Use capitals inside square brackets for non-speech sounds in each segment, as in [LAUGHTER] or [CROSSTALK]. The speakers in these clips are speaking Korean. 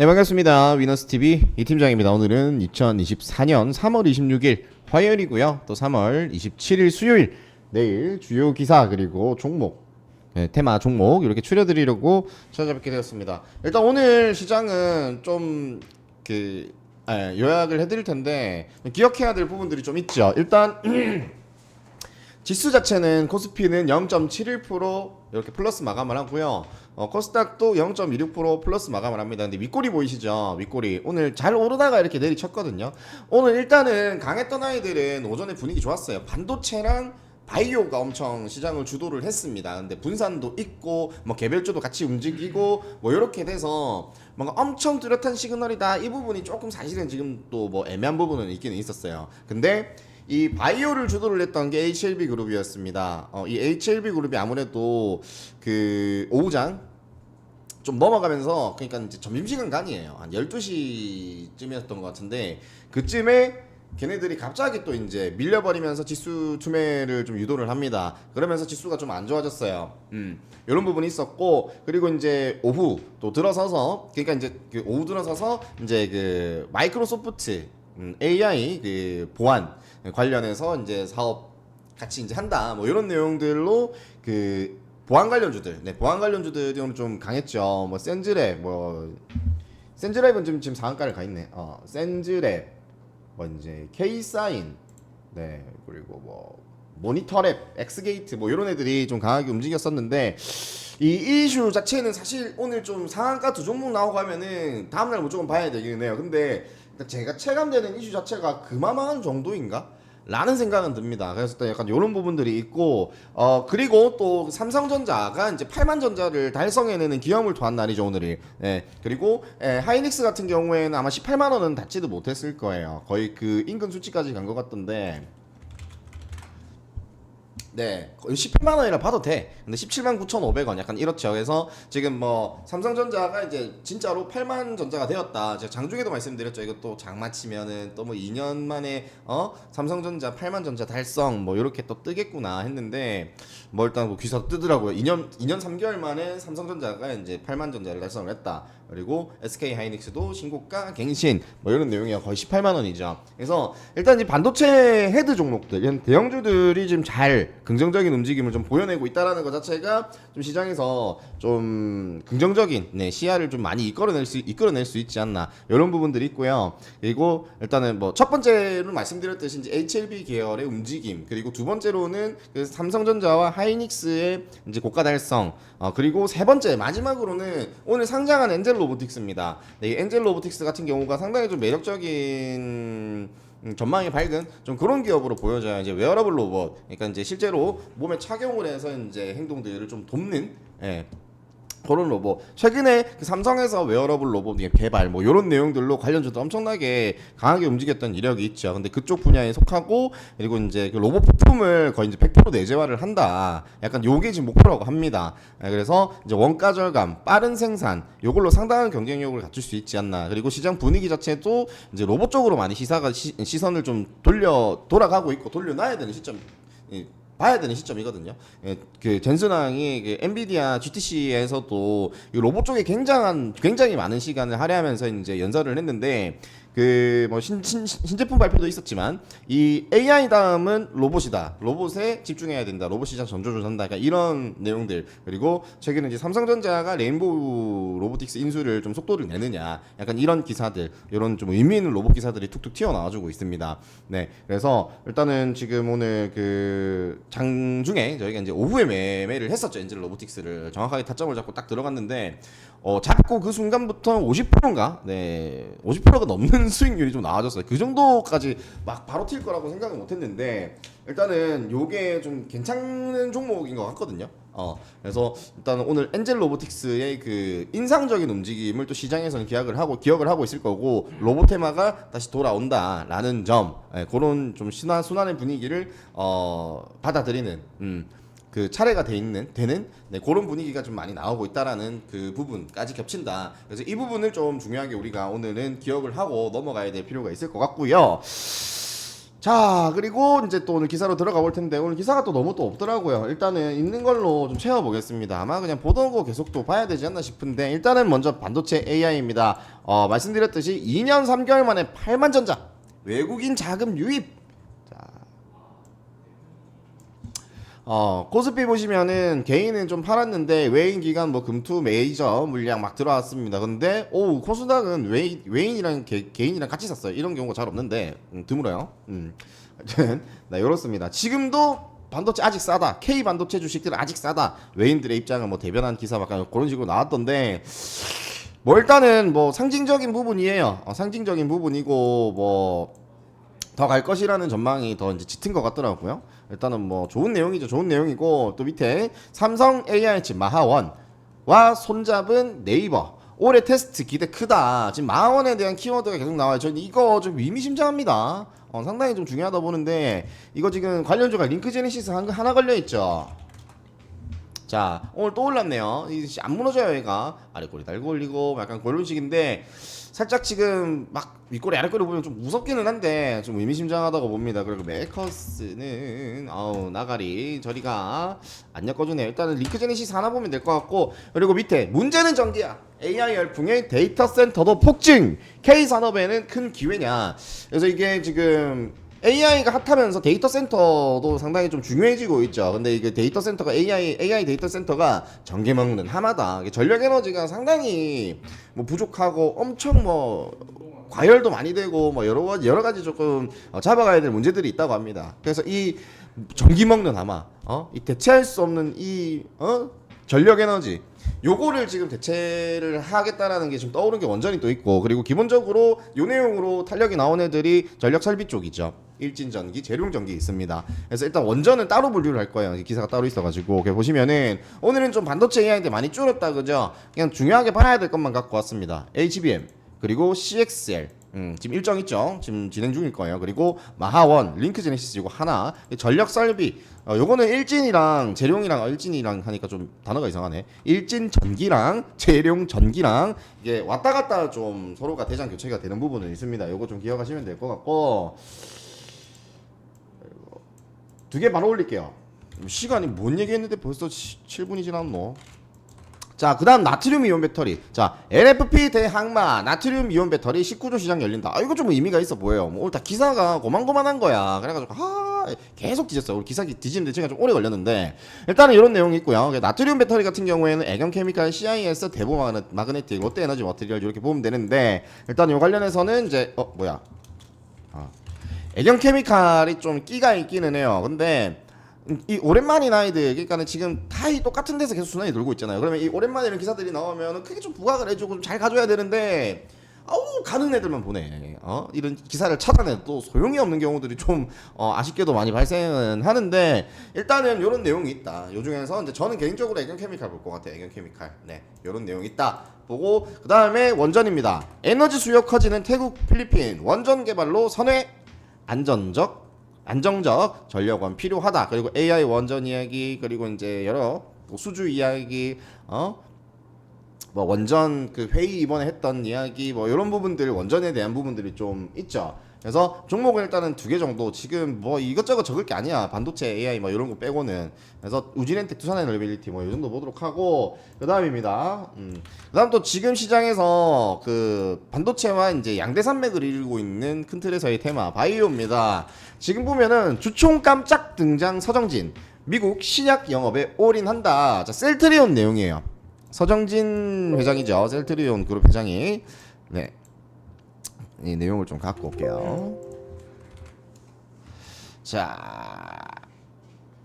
네 반갑습니다 위너스 TV 이 팀장입니다. 오늘은 2024년 3월 26일 화요일이고요. 또 3월 27일 수요일 내일 주요 기사 그리고 종목 네, 테마 종목 이렇게 추려드리려고 찾아뵙게 되었습니다. 일단 오늘 시장은 좀그 요약을 해드릴 텐데 기억해야 될 부분들이 좀 있죠. 일단 [CLEARS THROAT] 지수 자체는 코스피는 0.71% 이렇게 플러스 마감을 하고요. 어, 코스닥도 0.26% 플러스 마감을 합니다. 근데 윗꼬리 보이시죠? 윗꼬리 오늘 잘 오르다가 이렇게 내리쳤거든요. 오늘 일단은 강했던 아이들은 오전에 분위기 좋았어요. 반도체랑 바이오가 엄청 시장을 주도를 했습니다. 근데 분산도 있고 뭐 개별주도 같이 움직이고 뭐 이렇게 돼서 뭔가 엄청 뚜렷한 시그널이다. 이 부분이 조금 사실은 지금 또 뭐 애매한 부분은 있기는 있었어요. 근데 이 바이오를 주도를 했던 게 HLB 그룹이었습니다. 어, 이 HLB 그룹이 아무래도 그 오후장 좀 넘어가면서 그러니까 이제 점심시간 간이에요. 한 12시쯤이었던 것 같은데 그쯤에 걔네들이 갑자기 또 이제 밀려버리면서 지수 투매를 좀 유도를 합니다. 그러면서 지수가 좀 안 좋아졌어요. 음, 이런 부분이 있었고 그리고 이제 오후 또 들어서서 그러니까 이제 그 오후 들어서서 이제 그 마이크로소프트 음, AI 그 보안 관련해서 이제 사업 같이 이제 한다. 뭐 이런 내용들로 그 보안 관련주들 네 보안 관련주들이 오늘 좀 강했죠. 뭐 센즈랩 뭐 센즈랩은 지금 지금 상한가를 가 있네. 어 센즈랩 뭐 이제 K사인 네 그리고 뭐 모니터랩 엑스게이트 뭐 이런 애들이 좀 강하게 움직였었는데 이 이슈 자체는 사실 오늘 좀 상한가 두 종목 나오고 하면은 다음날 무조건 봐야 되긴 해요. 근데 제가 체감되는 이슈 자체가 그만한 정도인가? 라는 생각은 듭니다. 그래서 또 약간 이런 부분들이 있고, 어, 그리고 또 삼성전자가 이제 8만 전자를 달성해내는 기염을 토한 날이죠, 오늘이. 예. 그리고, 예, 하이닉스 같은 경우에는 아마 18만 원은 닿지도 못했을 거예요. 거의 그 인근 수치까지 간 것 같던데. 네, 거의 18만 원이라 봐도 돼. 근데 17만 9,500원 약간 이렇죠. 그래서 지금 뭐 삼성전자가 이제 진짜로 8만 전자가 되었다. 제가 장중에도 말씀드렸죠. 이것도 장마치면은 또 뭐 2년 만에 어 삼성전자 8만 전자 달성 뭐 이렇게 또 뜨겠구나 했는데 뭐 일단 뭐 귀사 뜨더라고요. 2년 2년 3개월 만에 삼성전자가 이제 8만 전자를 달성을 했다. 그리고 SK 하이닉스도 신고가 갱신 뭐 이런 내용이 거의 18만 원이죠. 그래서 일단 이 반도체 헤드 종목들 이런 대형주들이 지금 잘 긍정적인 움직임을 좀 보여내고 있다라는 것 자체가 좀 시장에서 좀 긍정적인 네, 시야를 좀 많이 이끌어낼 수 이끌어낼 수 있지 않나 이런 부분들이 있고요. 그리고 일단은 뭐 첫 번째로 말씀드렸듯이 이제 HLB 계열의 움직임 그리고 두 번째로는 그 삼성전자와 하이닉스의 이제 고가 달성 어, 그리고 세 번째 마지막으로는 오늘 상장한 엔젤 로보틱스입니다. 네, 이 엔젤 로보틱스 같은 경우가 상당히 좀 매력적인 음, 전망이 밝은 좀 그런 기업으로 보여져요. 이제 웨어러블 로봇, 그러니까 이제 실제로 몸에 착용을 해서 이제 행동들을 좀 돕는 예, 그런 로봇. 최근에 그 삼성에서 웨어러블 로봇 개발 뭐 이런 내용들로 관련주도 엄청나게 강하게 움직였던 이력이 있죠. 근데 그쪽 분야에 속하고 그리고 이제 그 로봇 부품을 거의 이제 100% 내재화를 한다. 약간 요게 지금 목표라고 합니다. 예, 그래서 이제 원가 절감, 빠른 생산 요걸로 상당한 경쟁력을 갖출 수 있지 않나. 그리고 시장 분위기 자체도 이제 로봇 쪽으로 많이 시사가 시, 시선을 좀 돌려 돌아가고 있고 돌려놔야 되는 시점. 이 봐야 되는 시점이거든요. 예, 그 젠슨왕이 그 엔비디아 GTC에서도 이 로봇 쪽에 굉장한 굉장히 많은 시간을 할애하면서 이제 연설을 했는데 그뭐신 신제품 발표도 있었지만 이 AI 다음은 로봇이다. 로봇에 집중해야 된다. 로봇 시장 전조를 한다. 그러니까 이런 내용들 그리고 최근에 이제 삼성전자가 레인보우 로보틱스 인수를 좀 속도를 내느냐. 약간 이런 기사들 이런 좀 의미 있는 로봇 기사들이 툭툭 튀어나와주고 있습니다. 네, 그래서 일단은 지금 오늘 그 장중에 저희가 이제 오후에 매매를 했었죠 엔젤 로보틱스를 정확하게 타점을 잡고 딱 들어갔는데 어 잡고 그 순간부터 50%인가 네 50%가 넘는 수익률이 좀 나와졌어요 그 정도까지 막 바로 튈 거라고 생각은 못했는데 일단은 요게 좀 괜찮은 종목인 것 같거든요 어 그래서 일단 오늘 엔젤 로보틱스의 그 인상적인 움직임을 또 시장에서는 기약을 하고 기억을 하고 있을 거고 로봇 테마가 다시 돌아온다라는 점 예, 그런 좀 순환 순환의 분위기를 어 받아들이는 음. 그 차례가 돼 있는 되는 네, 그런 분위기가 좀 많이 나오고 있다라는 그 부분까지 겹친다. 그래서 이 부분을 좀 중요하게 우리가 오늘은 기억을 하고 넘어가야 될 필요가 있을 것 같고요. 자 그리고 이제 또 오늘 기사로 들어가 볼 텐데 오늘 기사가 또 너무 또 없더라고요 일단은 있는 걸로 좀 채워보겠습니다 아마 그냥 보던 거 계속 또 봐야 되지 않나 싶은데 일단은 먼저 반도체 AI입니다 어 말씀드렸듯이 2년 3개월 만에 8만 전자 외국인 자금 유입 어, 코스피 보시면은 개인은 좀 팔았는데 외인 기간 뭐 금투 메이저 물량 막 들어왔습니다. 근데 오 코스닥은 외인 외인이랑 개, 개인이랑 같이 샀어요. 이런 경우가 잘 없는데 음, 드물어요. 음. 하여튼 네, 이렇습니다. 지금도 반도체 아직 싸다. K 반도체 주식들 아직 싸다. 외인들의 입장을 뭐 대변한 기사 막 그런 식으로 나왔던데 뭐 일단은 뭐 상징적인 부분이에요. 어, 상징적인 부분이고 뭐 더 갈 것이라는 전망이 더 이제 짙은 것 같더라고요. 일단은 뭐 좋은 내용이죠. 좋은 내용이고 또 밑에 삼성 AI치 마하원과 손잡은 네이버 올해 테스트 기대 크다. 지금 마하원에 대한 키워드가 계속 나와요. 저는 이거 좀 의미심장합니다. 어, 상당히 좀 중요하다 보는데 이거 지금 관련주가 링크 제네시스 한- 하나 걸려 있죠. 자 오늘 또 올랐네요. 이안 무너져요 얘가 아래 꼬리 달고 올리고 약간 그런 식인데 살짝 지금 막 윗꼬리 아래꼬리 보면 좀 무섭기는 한데 좀 의미심장하다고 봅니다. 그리고 메커스는 아우 나가리 저리가 안 엮어주네요. 일단은 링크 제네시스 하나 보면 될 것 같고 그리고 밑에 문제는 전기야. AI 열풍의 데이터 센터도 폭증. K 산업에는 큰 기회냐. 그래서 이게 지금 AI가 핫하면서 데이터 센터도 상당히 좀 중요해지고 있죠. 근데 이게 데이터 센터가 AI AI 데이터 센터가 전기 먹는 하마다 전력 에너지가 상당히 뭐 부족하고 엄청 뭐 과열도 많이 되고 뭐 여러 가지 여러 가지 조금 어, 잡아가야 될 문제들이 있다고 합니다. 그래서 이 전기 먹는 하마, 어, 이 대체할 수 없는 이 어? 전력 에너지 요거를 지금 대체를 하겠다라는 게 지금 떠오른 게 원전이 또 있고 그리고 기본적으로 요 내용으로 탄력이 나온 애들이 전력 설비 쪽이죠. 일진 전기, 재룡 전기 있습니다. 그래서 일단 원전은 따로 분류를 할 거예요. 기사가 따로 있어가지고 이렇게 보시면은 오늘은 좀 반도체 AI인데 많이 줄었다 그죠? 그냥 중요하게 팔아야 될 것만 갖고 왔습니다. HBM 그리고 CXL 음, 지금 일정 있죠. 지금 진행 중일 거예요. 그리고 마하원, 링크 제네시스 이거 하나, 전력 설비. 어, 요거는 일진이랑 재룡이랑 어, 일진이랑 하니까 좀 단어가 이상하네. 일진 전기랑 재룡 전기랑 이게 왔다 갔다 좀 서로가 대장 교체가 되는 부분은 있습니다. 요거 좀 기억하시면 될 것 같고 두 개 바로 올릴게요. 시간이 뭔 얘기했는데 벌써 7분이 지났노? 자, 그 다음 나트륨 이온 배터리. 자, LFP 대항마 나트륨 이온 배터리 19조 시장 열린다. 아, 이거 좀 의미가 있어 보여요. 뭐 오늘 다 기사가 고만고만한 거야. 그래가지고, 아, 계속 뒤졌어요. 우리 기사 뒤지는데 제가 좀 오래 걸렸는데. 일단은 이런 내용이 있고요. 나트륨 배터리 같은 경우에는 애경 케미칼 CIS 마그네- 마그네틱 롯데 에너지 머티리얼 이렇게 보면 되는데, 일단 이 관련해서는 이제, 어, 뭐야. 아. 애경 케미칼이 좀 끼가 있기는 해요. 근데, 이 오랜만인 아이들 그러니까는 지금 다이 똑같은 데서 계속 순환이 돌고 있잖아요. 그러면 이 오랜만에 이런 기사들이 나오면 크게 좀 부각을 해주고 좀 잘 가줘야 되는데 아우 가는 애들만 보내. 어 이런 기사를 찾아내도 소용이 없는 경우들이 좀 어, 아쉽게도 많이 발생은 하는데 일단은 이런 내용이 있다. 요 중에서 이제 저는 개인적으로 애견 케미칼 볼 것 같아요. 애견 케미칼. 네, 이런 내용이 있다. 보고 그 다음에 원전입니다. 에너지 수요 커지는 태국, 필리핀 원전 개발로 선회 안전적 안정적 전력원 필요하다. 그리고 AI 원전 이야기 그리고 이제 여러 뭐 수주 이야기 어 뭐 원전 그 회의 이번에 했던 이야기 뭐 이런 부분들 원전에 대한 부분들이 좀 있죠. 그래서 종목은 일단은 두 개 정도 지금 뭐 이것저것 적을 게 아니야 반도체 AI 뭐 이런 거 빼고는 그래서 우진엔텍 투산 에너빌리티 뭐 이 정도 보도록 하고 그 다음입니다. 음. 그 다음 또 지금 시장에서 그 반도체와 이제 양대 산맥을 이루고 있는 큰 틀에서의 테마 바이오입니다. 지금 보면은 주총 깜짝 등장 서정진 미국 신약 영업에 올인한다. 자 셀트리온 내용이에요. 서정진 회장이죠. 셀트리온 그룹 회장이 네. 이 내용을 좀 갖고 올게요. 자,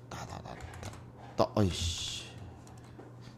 다다다다, 어이씨.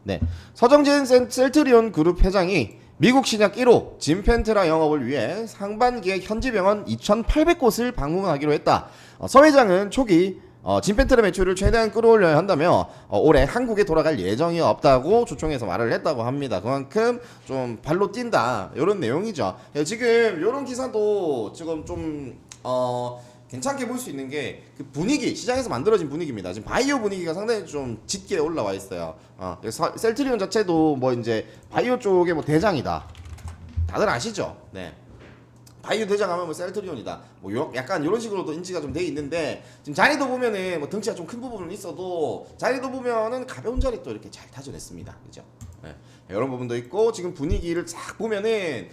네, 서정진 셀- 셀트리온 그룹 회장이 미국 신약 1호 진펜트라 영업을 위해 상반기에 현지 병원 2,800곳을 방문하기로 했다. 어, 서 회장은 초기 어, 진펜트라 매출을 최대한 끌어올려야 한다며 어, 올해 한국에 돌아갈 예정이 없다고 주총에서 말을 했다고 합니다. 그만큼 좀 발로 뛴다 이런 내용이죠. 예, 지금 이런 기사도 지금 좀 어, 괜찮게 볼 수 있는 게 그 분위기 시장에서 만들어진 분위기입니다. 지금 바이오 분위기가 상당히 좀 짙게 올라와 있어요. 어, 그래서 셀트리온 자체도 뭐 이제 바이오 쪽의 뭐 대장이다. 다들 아시죠? 네. 바이오 대장 하면 뭐 셀트리온이다. 뭐 요, 약간 이런 식으로도 인지가 좀 돼 있는데 지금 자리도 보면은 뭐 덩치가 좀 큰 부분은 있어도 자리도 보면은 가벼운 자리 또 이렇게 잘 타져냈습니다. 그죠? 네. 이런 부분도 있고 지금 분위기를 쫙 보면은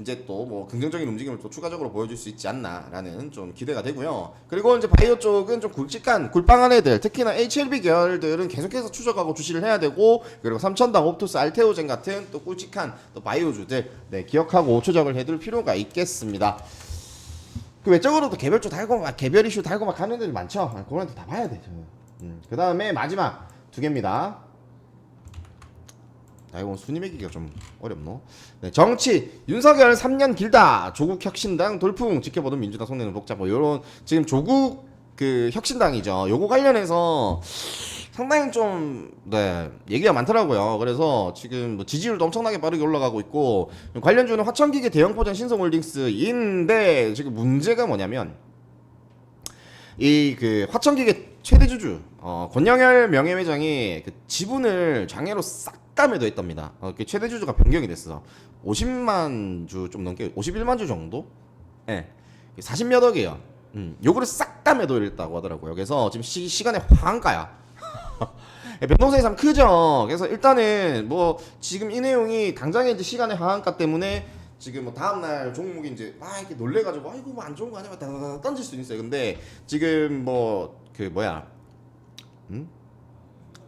이제 또 뭐 긍정적인 움직임을 또 추가적으로 보여줄 수 있지 않나라는 좀 기대가 되고요. 그리고 이제 바이오 쪽은 좀 굵직한 굴빵한 애들, 특히나 HLB 계열들은 계속해서 추적하고 주시를 해야 되고 그리고 삼천당 옵토스 알테오젠 같은 또 굵직한 또 바이오주들 네, 기억하고 추적을 해둘 필요가 있겠습니다. 그 외적으로도 개별주 달고 막 개별 이슈 달고 막 가는 애들 많죠. 아, 그거는 다 봐야 되죠. 음. 그 다음에 마지막 두 개입니다. 아 이거 순위 매기기가 좀 어렵노. 네, 정치 윤석열 3년 길다. 조국 혁신당 돌풍 지켜보던 민주당 속내는 독자 뭐 요런 지금 조국 그 혁신당이죠. 요거 관련해서 상당히 좀 네, 얘기가 많더라고요. 그래서 지금 뭐 지지율도 엄청나게 빠르게 올라가고 있고 관련주는 화천기계 대형포장 신성홀딩스인데 지금 문제가 뭐냐면 이 그 화천기계 최대 주주 어, 권영열 명예회장이 그 지분을 장애로 싹 다 매도했답니다. 어, 그 최대 주주가 변경이 됐어. 50만 주 좀 넘게 51만 주 정도? 예. 40몇 억이에요. 음, 요거를 싹다 매도했다고 하더라고요. 그래서 지금 시, 시간에 황가야. [LAUGHS] 예, 변동성이 참 크죠. 그래서 일단은 뭐 지금 이 내용이 당장에 이제 시간의 하한가 때문에 지금 뭐 다음 날 종목이 이제 아 이렇게 놀래가지고 아이고 뭐 안 좋은 거 아니야 다다다 던질 수 있어요. 근데 지금 뭐 그 뭐야 음?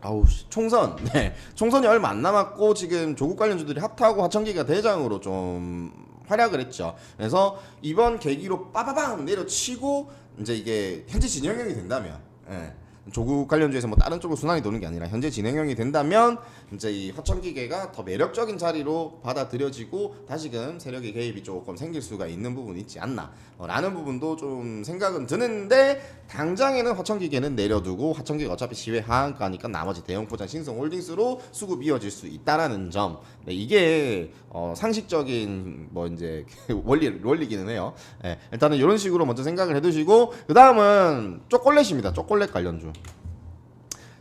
아우 씨, 총선 [LAUGHS] 네 총선이 얼마 안 남았고 지금 조국 관련주들이 핫하고 하천기가 대장으로 좀 활약을 했죠. 그래서 이번 계기로 빠바방 내려치고 이제 이게 현재 진영형이 된다면 예. 조국 관련주에서 뭐 다른 쪽으로 순환이 도는 게 아니라 현재 진행형이 된다면 이제 이 화천기계가 더 매력적인 자리로 받아들여지고 다시금 세력의 개입이 조금 생길 수가 있는 부분이 있지 않나 어, 라는 부분도 좀 생각은 드는데 당장에는 화천기계는 내려두고 화천기가 어차피 시외 하한가니까 나머지 대형 포장 신성 홀딩스로 수급 이어질 수 있다라는 점 네, 이게 어, 상식적인 뭐 이제 [LAUGHS] 원리 원리기는 해요. 예, 일단은 이런 식으로 먼저 생각을 해두시고 그 다음은 초콜릿입니다. 초콜릿 관련주.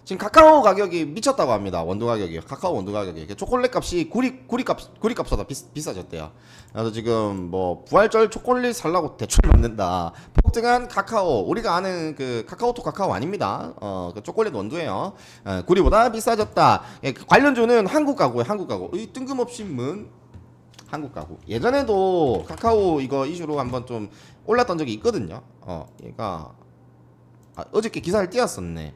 지금 카카오 가격이 미쳤다고 합니다. 원두 가격이 카카오 원두 가격이 초콜릿 값이 구리 구리 값 구리 값보다 비, 비싸졌대요. 그래서 지금 뭐 부활절 초콜릿 살라고 대출 받는다. 폭등한 카카오 우리가 아는 그 카카오톡 카카오 아닙니다. 어 그 초콜릿 원두예요. 예, 구리보다 비싸졌다. 예, 그 관련주는 한국 가구에 한국 가구. 이 뜬금없이 문 한국 가구. 예전에도 카카오 이거 이슈로 한번 좀 올랐던 적이 있거든요. 어 얘가 아, 어저께 기사를 띄었었네.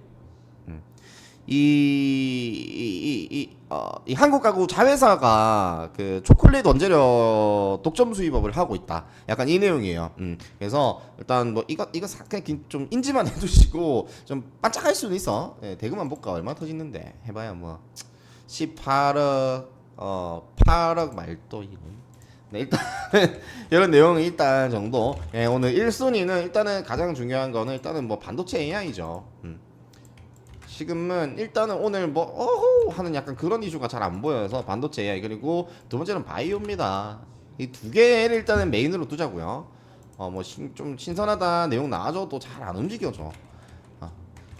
이, 이, 이, 이, 어, 이 한국 가구 자회사가 그 초콜릿 원재료 독점 수입업을 하고 있다. 약간 이 내용이에요. 음, 그래서 일단 뭐 이거 이거 사- 그냥 긴- 좀 인지만 [LAUGHS] 해두시고 좀 반짝할 수는 있어. 예, 대금만 볼까 얼마 터지는데 해봐야 뭐 18억 어 8억 말도 이런. 네, 일단 [LAUGHS] 이런 내용이 일단 정도. 예, 오늘 1순위는 일단은 가장 중요한 거는 일단은 뭐 반도체 AI죠. 음. 지금은 일단은 오늘 뭐 어호 하는 약간 그런 이슈가 잘 안 보여서 반도체 AI 그리고 두 번째는 바이오입니다. 이 두 개를 일단은 메인으로 두자고요. 어 뭐 좀 신선하다 내용 나와줘도 잘 안 움직여져. 아,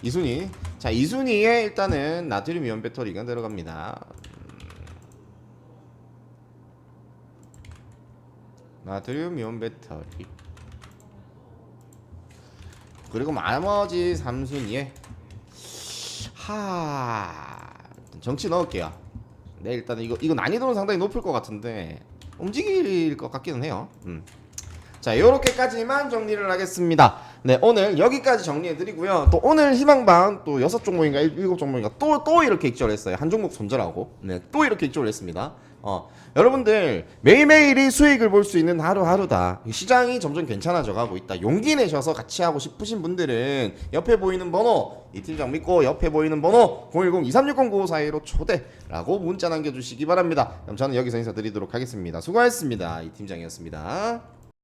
이순위 자 이순위에 일단은 나트륨 이온 배터리가 들어갑니다. 나트륨 이온 배터리 그리고 나머지 3순위에 하 정치 넣을게요. 네 일단 이거 이거 난이도는 상당히 높을 것 같은데 움직일 것 같기는 해요. 음. 자 요렇게까지만 정리를 하겠습니다. 네 오늘 여기까지 정리해드리고요. 또 오늘 희망방 또 여섯 종목인가 일- 일곱 종목인가 또 또 이렇게 익절을 했어요. 한 종목 손절하고 네또 이렇게 익절을 했습니다. 어 여러분들 매일매일이 수익을 볼 수 있는 하루하루다. 시장이 점점 괜찮아져 가고 있다. 용기 내셔서 같이 하고 싶으신 분들은 옆에 보이는 번호 이 팀장 믿고 옆에 보이는 번호 010-2360-9542로 초대라고 문자 남겨주시기 바랍니다. 그럼 저는 여기서 인사드리도록 하겠습니다. 수고하셨습니다. 이 팀장이었습니다.